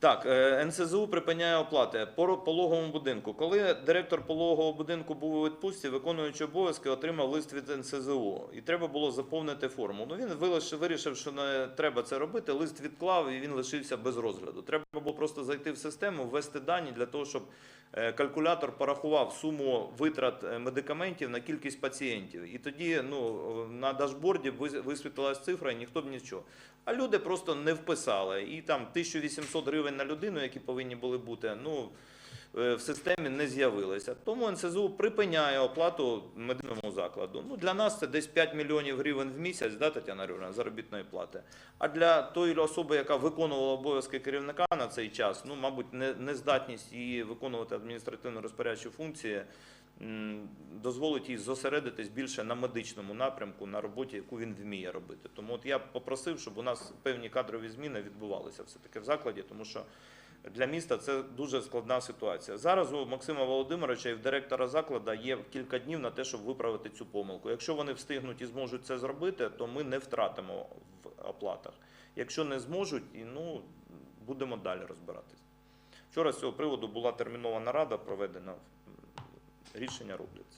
Так, е, НСЗУ припиняє оплати по пологовому будинку. Коли директор пологового будинку був у відпустці, виконуючий обов'язки отримав лист від НСЗУ, і треба було заповнити форму. Ну він вирішив, що не треба це робити. Лист відклав і він лишився без розгляду. Треба було просто зайти в систему, ввести дані для того, щоб е, калькулятор порахував суму витрат е, медикаментів на кількість пацієнтів. І тоді ну, на дашборді вис- висвітлилась цифра, і ніхто б нічого. А люди просто не вписали. І там 1800 гривень на людину, які повинні були бути, ну в системі не з'явилися. Тому НСЗУ припиняє оплату медичному закладу. Ну для нас це десь 5 мільйонів гривень в місяць, да, Тетяна Григорівна, заробітної плати. А для тої особи, яка виконувала обов'язки керівника на цей час, ну мабуть, не- нездатність її виконувати адміністративно розпорядчі функції. Дозволить їй зосередитись більше на медичному напрямку, на роботі, яку він вміє робити. Тому от я попросив, щоб у нас певні кадрові зміни відбувалися все-таки в закладі, тому що для міста це дуже складна ситуація. Зараз у Максима Володимировича і в директора закладу є кілька днів на те, щоб виправити цю помилку. Якщо вони встигнуть і зможуть це зробити, то ми не втратимо в оплатах. Якщо не зможуть, ну будемо далі розбиратись. Вчора з цього приводу була термінова нарада проведена. Рішення робляться.